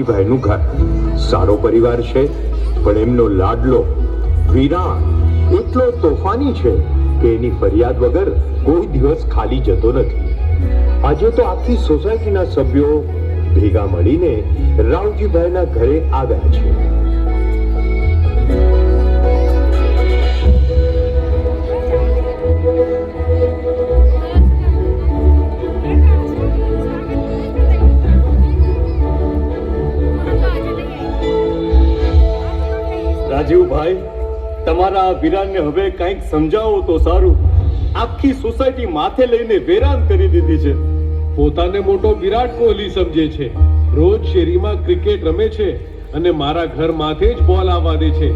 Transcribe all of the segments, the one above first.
રાવજીભાઈનું ઘર. સારો પરિવાર છે, પણ એમનો લાડલો, વિરાન, એટલો તોફાની છે કે એની ફરિયાદ વગર કોઈ દિવસ ખાલી જતો નથી. આજે તો આખી સોસાયટીના સભ્યો ભેગા મળીને રાવજીભાઈના ઘરે આવ્યા છે. રાજીવભાઈ તમારા વિરાનને હવે કંઈક સમજાવો તો સારું. આખી સોસાયટી માથે લઈને વેરાન કરી દીધી છે. પોતાને મોટો વિરાટ કોહલી સમજે છે. રોજ શેરીમાં ક્રિકેટ રમે છે અને મારા ઘર માથે જ બોલ આવવા દે છે.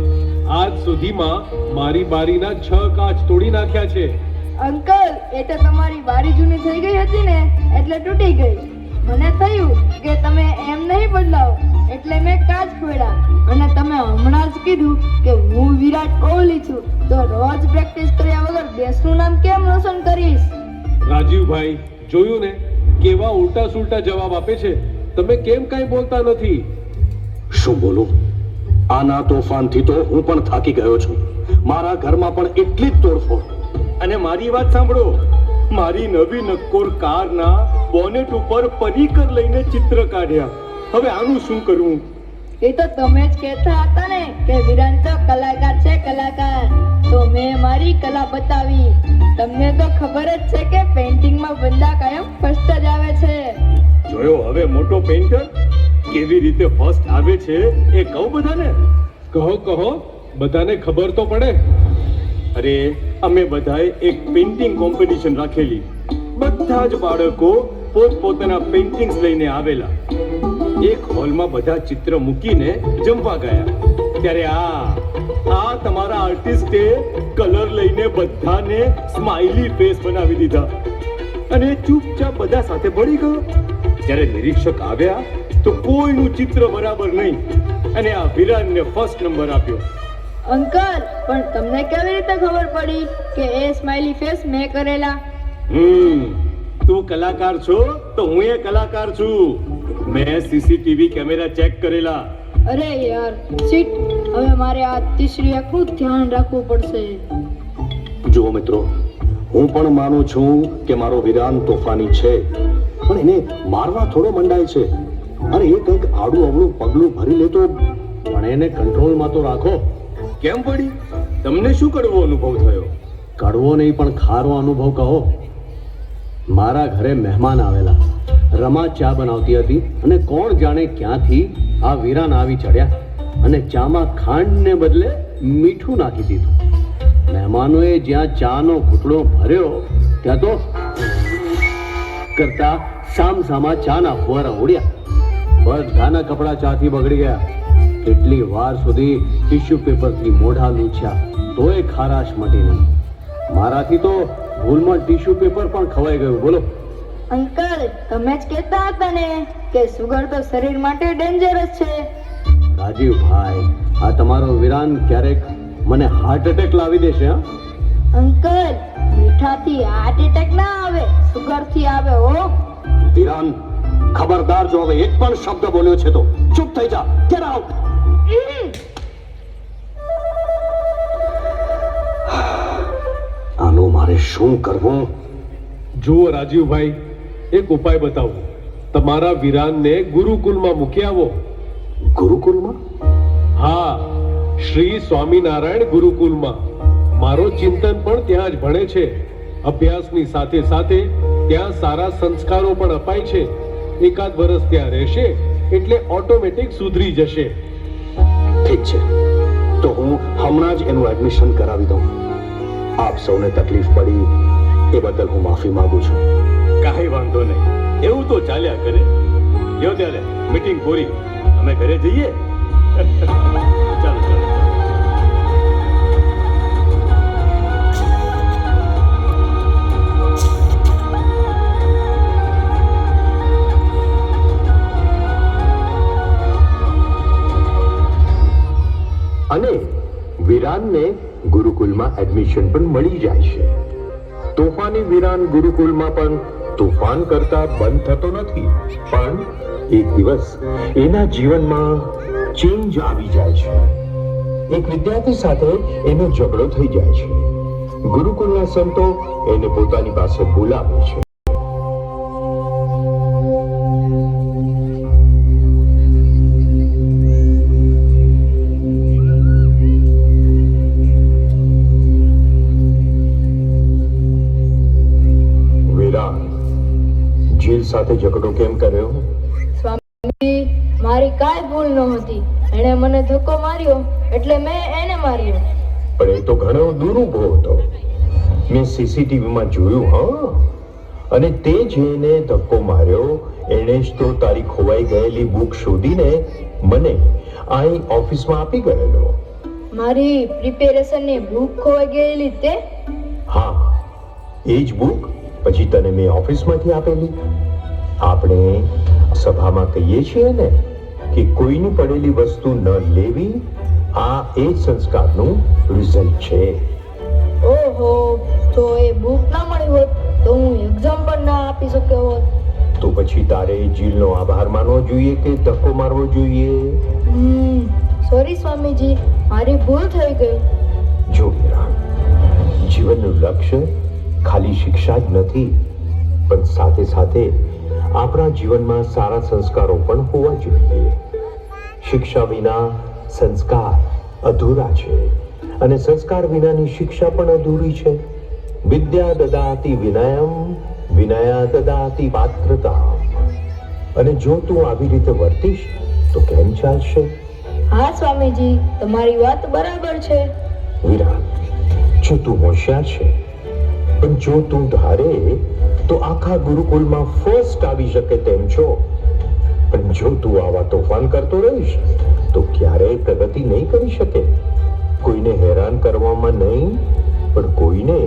આજ સુધીમાં મારી બારીના છ કાચ તોડી નાખ્યા છે. અંકલ, એ તો તમારી બારી જૂની થઈ ગઈ હતી ને, એટલે તૂટી ગઈ. મને થયું કે તમે એમ નહીં બદલાવો. એટલે મેં કાચ ફોડ્યા અને તમે હમણાં જ કીધું કે હું વિરાટ કોહલી છું. તો રોજ પ્રેક્ટિસ કર્યા વગર દેશનું નામ કેમ રોશન કરીશ? રાજીવભાઈ જોયું ને? કેવા ઉલટા સુલટા જવાબ આપે છે. તમે કેમ કાંઈ બોલતા નથી? શું બોલું? આના તોફાનથી તો હું પણ થાકી ગયો છું. મારા ઘરમાં પણ એટલી જ તોડફોડ. અને મારી વાત સાંભળો. મારી નવી નક્કોર કારના બોનેટ ઉપર પરીકર લઈને ચિત્ર કાઢ્યા. હવે આનું શું કરવું? એ તો તમે જ કહેતા હતા ને કે વિરાન તો કલાકાર છે કલાકાર. તો મેં મારી કલા બતાવી. તમને તો ખબર જ છે કે પેઇન્ટિંગમાં બંદા કાયમ ફર્સ્ટ જ આવે છે. જોયો હવે મોટો પેઇન્ટર કેવી રીતે ફર્સ્ટ આવે છે એ કહું બધાને? કહો કહો. બધાને ખબર તો પડે. અરે અમે બધાએ એક પેઇન્ટિંગ કોમ્પિટિશન રાખેલી. બધા જ બાળકો પોતપોતાના પેઇન્ટિંગ્સ લઈને આવેલા. એક હોલમાં બધા ચિત્ર મૂકીને જમવા ગયા. ત્યારે આ આ તમારા આર્ટિસ્ટે કલર લઈને બધાને સ્માઇલી ફેસ બનાવી દીધા. અને ચૂપચાપ બધા સાથે ભળી ગયો. જ્યારે નિરીક્ષક આવ્યા તો કોઈનું ચિત્ર બરાબર નહીં. અને આ વિરાનને ફર્સ્ટ નંબર આપ્યો. અંકલ પણ તમને કેવી રીતે ખબર પડી કે એ સ્માઈલી ફેસ મેં કરેલા? હમ તું કલાકાર છો તો હું એ કલાકાર છું. મેં સીસીટીવી કેમેરા ચેક કરેલા. અરે યાર સીટ હવે મારે આ તીસરી આંખનું ધ્યાન રાખવું પડશે. જુઓ મિત્રો હું પણ માનું છું કે મારો વિરાન તોફાની છે પણ એને મારવા થોડો મંડાય છે. અરે એ કંઈક આડું અવળું પગલું ભરી લેતો પણ એને કંટ્રોલમાં તો રાખો. કેમ પડી? તમને શું કડવો અનુભવ થયો? કડવો નહીં પણ ખારો અનુભવ કહો. મારા ઘરે મહેમાન આવેલા. રમા ચા બનાવતી હતી અને કોણ જાણે ક્યાંથી આ વીરાન આવી ચડ્યા અને ચામાં ખાંડને બદલે મીઠું નાખી દીધું. મહેમાનોએ જ્યાં ચાનો ઘૂંટડો ભર્યો, ત્યાં તો કરતા સામસામા ચાના ફુવારા ઉડ્યા બધાના કપડા ચાથી બગડી ગયા. કેટલી વાર સુધી ટિશ્યુ પેપરથી મોઢા લૂછ્યા. તોય ખારાશ મટી નહીં. મારાથી તો ભૂલમાં ટીશ્યુ પેપર પણ ખવાઈ ગયું. બોલો. અંકલ તમે જ કહેતા હતા ને કે સુગર તો શરીર માટે ડેન્જરસ છે. રાજીવભાઈ આ તમારો વિરાન ક્યારેક મને હાર્ટ એટેક લાવી દેશે હા? અંકલ મીઠાથી હાર્ટ એટેક ના આવે સુગરથી આવે હો. વિરાન ખબરદાર જો હવે એક પણ શબ્દ બોલ્યો છે તો ચૂપ થઈ જા. કેર આઉટ મારે શું કરવું? જુઓ રાજીવભાઈ એક ઉપાય બતાવો. તમારા વિરાનને ગુરુકુલમાં મૂકી આવો. ગુરુકુલમાં? હા શ્રી સ્વામિનારાયણ ગુરુકુલમાં. મારો ચિંતન પણ ત્યાં જ ભણે છે. અભ્યાસની સાથે સાથે ત્યાં સારા સંસ્કારો પણ અપાય છે. એકાદ વર્ષ ત્યાં રહેશે એટલે ઓટોમેટિક સુધરી જશે. ઠીક છે. તો હું હમણાં જ એનું એડમિશન કરાવી દઉં. આપ સૌને તકલીફ પડી, એ બદલ હું માફી માંગુ છું. કાંઈ વાંધો નહીં. એવું તો ચાલ્યા કરે. લ્યો ત્યારે મીટિંગ પૂરી. અમે ઘરે જઈએ. એડમિશન પણ મળી જાય છે. તોફાની વિરાન ગુરુકુલમાં પણ તોફાન કરતા બંધ થતો નથી. પણ એક દિવસ એના જીવનમાં ચેન્જ આવી જાય છે. એક વિદ્યાર્થી સાથે એનો ઝઘડો થઈ જાય છે. ગુરુકુળના સંતો એને પોતાની પાસે બોલાવે છે. સાથે ઝઘડો કેમ કર્યો સ્વામી મારી કાંઈ ભૂલ નહોતી એણે મને ધક્કો માર્યો એટલે મેં એને માર્યો. પણ એ તો ઘણો દુરુભો હતો. મેં સીસીટીવીમાં જોયું હા. અને તે જેને ધક્કો માર્યો. એણે જ તો તારી ખોવાઈ ગયેલી બુક શોધીને મને અહીં ઓફિસમાં આપી ગયેલો. મારી પ્રિપેરેશનની બુક ખોવાઈ ગયેલી તે? હા. એ જ બુક પછી તને મેં ઓફિસમાંથી આપેલી. આપણે સભામાં કહીએ છીએ ને કે કોઈની પડેલી વસ્તુ ન લેવી આ એ જ સંસ્કારનું રિઝલ્ટ છે. ઓહો તો એ બુક ના મળી હોત તો હું એક્ઝામ પણ ના આપી શક્યો હોત. તો પછી તારે જીલનો આભાર માનવો જોઈએ કે ધક્કો મારવો જોઈએ? સોરી સ્વામીજી મારી ભૂલ થઈ ગઈ. જો વિરાટ જીવનનું લક્ષ્ય ખાલી શિક્ષા જ નથી પણ સાથે સાથે આપણા જીવનમાં સારા સંસ્કારો પણ હોવા જોઈએ. શિક્ષા વિના સંસ્કાર અધૂરા છે અને સંસ્કાર વિનાની શિક્ષા પણ અધૂરી છે. વિદ્યા દદાતિ વિનયમ વિનયા દદાતિ પાત્રતા. અને જો તું આવી રીતે વર્તીશ તો કેમ ચાલશે? હા સ્વામીજી તમારી વાત બરાબર છે. વિરાટ જો તું હોશિયાર છે પણ જો તું ધારે આખા ગુરુકુલમાં ફર્સ્ટ આવી શકે તેમ છો. પણ જો તું આવા તોફાન કરતો રહીશ તો ક્યારેય પ્રગતિ નહીં કરી શકે. કોઈને હેરાન કરવામાં નહીં પણ કોઈને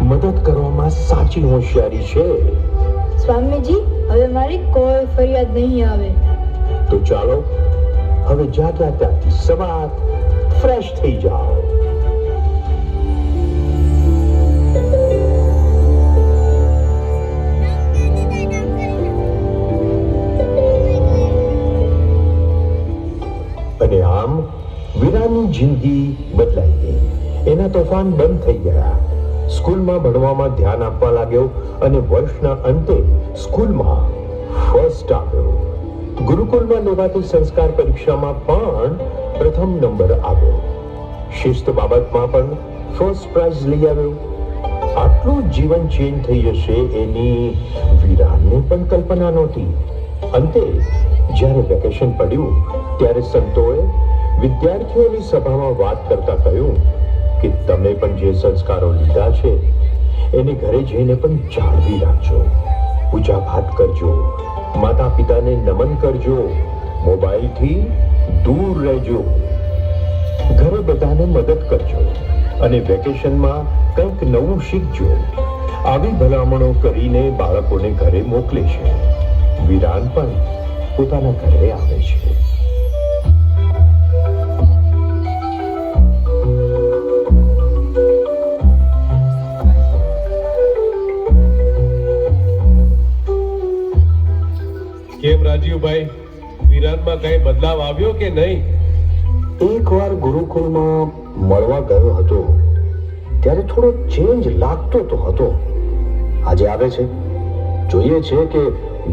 મદદ કરવામાં સાચી હોશિયારી છે. સ્વામીજી હવે મારી કોઈ ફરિયાદ નહીં આવે. તો ચાલો હવે જાતા ત્યાંથી સવાર ફ્રેશ થઈ જાઓ. તોફાન બંધ થઈ ગયા. સ્કૂલમાં ભણવામાં ધ્યાન આપવા લાગ્યો અને વર્ષના અંતે સ્કૂલમાં ફર્સ્ટ આવ્યો. ગુરુકુળમાં લેવાતી સંસ્કાર પરીક્ષામાં પણ પ્રથમ નંબર આવ્યો. શિસ્ત બાબતમાં પણ ફર્સ્ટ પ્રાઇઝ લઈ આવ્યો. આટલું જીવન ચેન્જ થઈ જશે એની વિરાનને પણ કલ્પના નહોતી. અંતે જ્યારે વેકેશન પડ્યું, ત્યારે સંતોએ વિદ્યાર્થીઓની સભામાં વાત કરતા કહ્યું કે તમે પણ જે સંસ્કારો લીધા છે, એને ઘરે જઈને પણ જાળવી રાખજો. પૂજા પાઠ કરજો. માતા પિતાને નમન કરજો. મોબાઈલથી દૂર રહેજો. ઘરે બધાને મદદ કરજો અને વેકેશનમાં કંઈક નવું શીખજો. આવી ભલામણો કરીને બાળકોને ઘરે મોકલે છે. વિરાન પણ પોતાના ઘરે આવે છે. રાજીવભાઈ વિરાનમાં કઈ બદલાવ આવ્યો કે નહીં? એકવાર ગુરુકુળમાં મળવા ગયો હતો ત્યારે થોડો ચેન્જ લાગતો તો હતો. આજે આવે છે. જોઈએ છે કે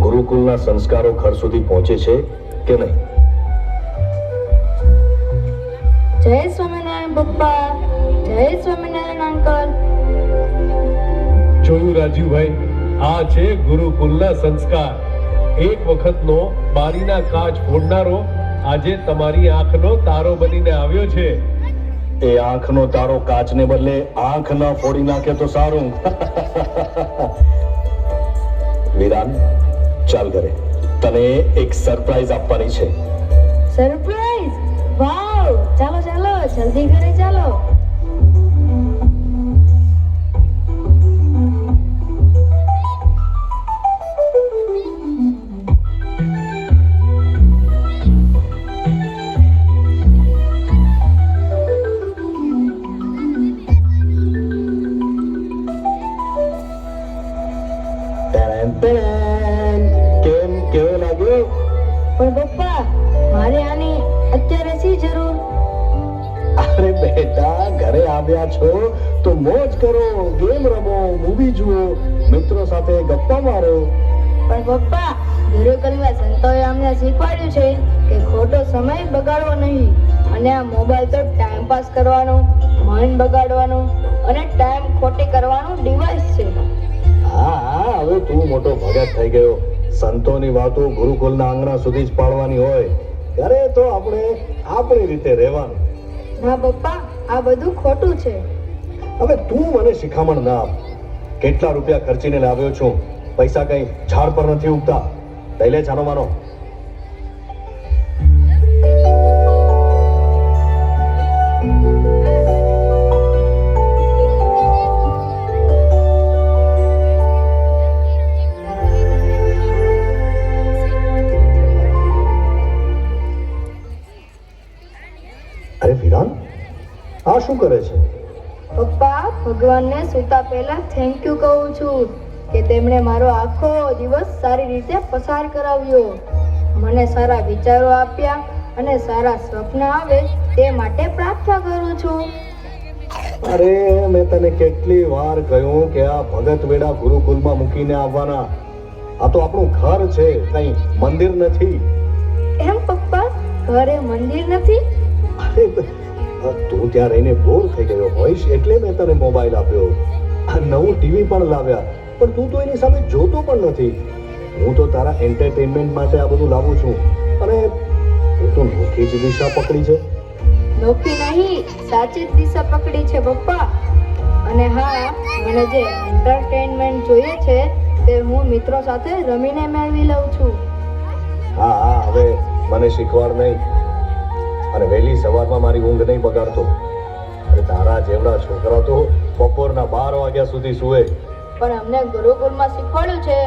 ગુરુકુળના સંસ્કારો ઘર સુધી પહોંચે છે કે નહીં. જય સ્વામિનારાયણ પપ્પા જય સ્વામિનારાયણ અંકલ જોયું રાજીવભાઈ આ છે ગુરુકુલના સંસ્કાર. એક વખતનો બારીના કાચ ફોડનારો આજે તમારી આંખનો તારો બનીને આવ્યો છે. એ આંખનો તારો કાચને બદલે આંખ ન ફોડી નાખે તો સારું. વિરાન ચાલ ઘરે. તને એક સરપ્રાઈઝ આપવાની છે. સરપ્રાઈઝ? વાવ! ચાલો ચાલો જલ્દી ઘરે ચાલો. મૂવી મિત્રો સાથે ગપ્પા મારો. પણ પપ્પા ગુરુકુલમાં સંતોએ અમને શીખવાડ્યું છે કે ખોટો સમય બગાડવો નહીં અને આ મોબાઈલ તો ટાઈમ પાસ કરવાનો મન બગાડવાનો અને ટાઈમ ખોટી કરવાનો ડિવાઇસ છે. હા હા હવે તું મોટો ભગત થઈ ગયો. સંતોની વાતો ગુરુકુલના આંગણા સુધી જ પાડવાની હોય. ઘરે તો આપણે આપણી રીતે રહેવાનું. ના પપ્પા આ બધું ખોટું છે. હવે તું મને શિખામણ ના આપ. કેટલા રૂપિયા ખર્ચીને લાવ્યો છું? પૈસા કઈ ઝાડ પર નથી ઉગતા? લઈ લે છાનો માનો અરે વિરાન, આ શું કરે છે? પપ્પા ભગવાનને સૂતા પહેલા થેન્ક યુ કહું છું કે તેમણે મારો આખો દિવસ સારી રીતે પસાર કરાવ્યો. મને સારા વિચારો આપ્યા અને સારા સ્વપ્ન આવે તે માટે પ્રાર્થના કરું છું. અરે મેં તને કેટલી વાર કહ્યું કે આ ભગત વેડા ગુરુકુલમાં મૂકીને આવવાના. આ તો આપણું ઘર છે કઈ મંદિર નથી. એમ પપ્પા ઘરે મંદિર નથી? તું ત્યાં રહીને બોર થઈ ગયો હોઈશ એટલે મેં તને મોબાઈલ આપ્યો. આ નવું ટીવી પણ લાવ્યા. પણ તું તો એની સામે જોતો પણ નથી. હું તો તારા એન્ટરટેનમેન્ટ માટે આ બધું લાવું છું. અને એ તો નોખી જ દિશા પકડી છે. નોખી નહીં સાચી જ દિશા પકડી છે પપ્પા. અને હા મને જે એન્ટરટેનમેન્ટ જોઈએ છે તે હું મિત્રો સાથે રમીને મેળવી લઉં છું. હા હા હવે મને શીખવાડ નહીં. અને વહેલી સવારમાં મારી ઊંઘ નહીં બગાડતો. અને તારા જેવડા છોકરા તો બપોરના બાર વાગ્યા સુધી સુવે. પણ અમને ગુરુકુળમાં શીખવાડ્યું છે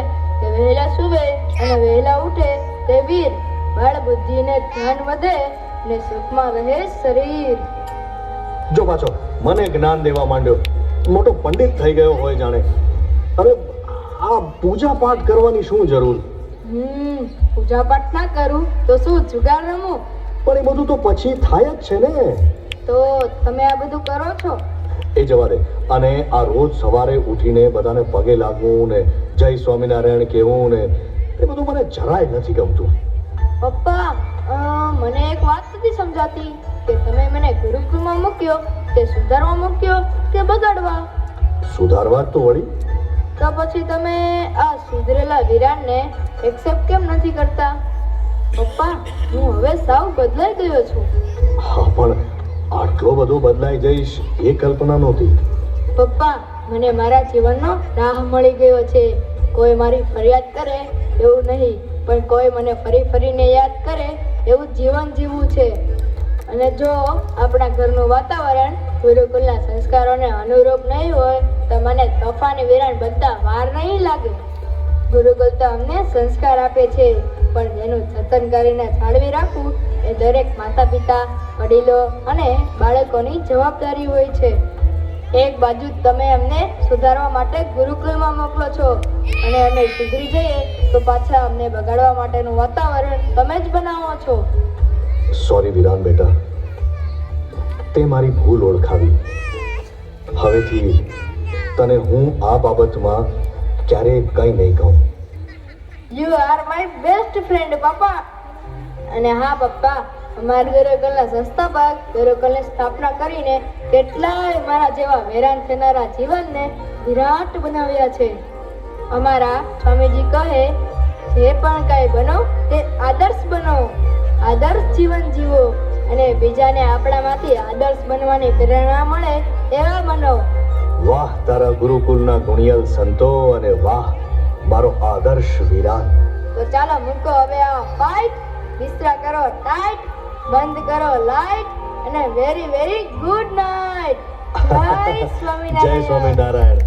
કે વહેલા સુવે અને વહેલા ઉઠે તે વીર. બાળ બુદ્ધિને ધ્યાન વધે ને સુખમાં રહે શરીર. જો પાછો મને જ્ઞાન દેવા માંડ્યો. મોટો પંડિત થઈ ગયો હોય જાણે. અરે આ પૂજા પાઠ કરવાની શું જરૂર? હમ પૂજા પાઠ ના કરું તો શું જુગાર રમું? પણ એ બધું તો પછી થાય જ છે ને. તો તમે આ બધું કરો છો? એ જવા દે. અને આ રોજ સવારે ઉઠીને બધાને પગે લાગવું ને જય સ્વામિનારાયણ કહેવું ને એ બધું મને જરાય નથી ગમતું. પપ્પા મને એક વાત નથી સમજાતી કે તમે મને ગુરુકુળમાં મૂક્યો તે સુધારવા મૂક્યો કે બગાડવા? સુધારવા તો વળી. તો પછી તમે આ સુધરેલા વિરાણને એક્સેપ્ટ કેમ નથી કરતા? પપ્પા હું હવે સાવ બદલાઈ ગયો છું. હા પણ આટલો બધો બદલાઈ જઈશ એ કલ્પના નહોતી. પપ્પા મને મારા જીવનનો રાહ મળી ગયો છે. કોઈ મારી ફરિયાદ કરે એવું નહીં પણ કોઈ મને ફરી ફરીને યાદ કરે એવું જીવન જીવવું છે. અને જો આપણા ઘરનું વાતાવરણ ગુરુકુલના સંસ્કારોને અનુરૂપ નહીં હોય તો મને તોફાની વિરાણ બધા વાર નહીં લાગે. ગુરુકુલ તો અમને સંસ્કાર આપે છે. પણ જેનું જતન કરીને જાળવી રાખવું એ દરેક માતા પિતા વડીલો અને બાળકોની જવાબદારી હોય છે. એક બાજુ તમે અમને સુધારવા માટે ગુરુકુલમાં મોકલો છો અને અમે સુધરી જઈએ તો પાછા અમને બગાડવા માટેનું વાતાવરણ તમે જ બનાવો છો. સોરી વિરાન બેટા. તે મારી ભૂલ ઓળખાવી. હવેથી તને હું આ બાબતમાં ક્યારેય કંઈ નહીં કહું. You are my best friend પપ્પા અને હા, પપ્પા, અમારા ગરોકલના સંસ્થાપક ગરોકલની સ્થાપના કરીને કેટલાય મારા જેવા હેરાન થનારા જીવનને વિરાટ બનાવ્યા છે. અમારા સ્વામીજી કહે, જે પણ કાંઈ બનો, તે આદર્શ બનો. આદર્શ જીવન જીવો અને બીજાને આપણામાંથી આદર્શ બનવાની પ્રેરણા મળે એવા બનો. વાહ, તારા ગુરુકુલના ગુણિયલ સંતો અને વાહ મારો આદર્શ વિરાન. તો ચાલો મૂકો હવે આ ફાઇટ વિસ્તરા કરો ટાઈટ બંધ કરો લાઈટ અને વેરી વેરી ગુડ નાઇટ જય સ્વામિનારાયણ. જય સ્વામિનારાયણ.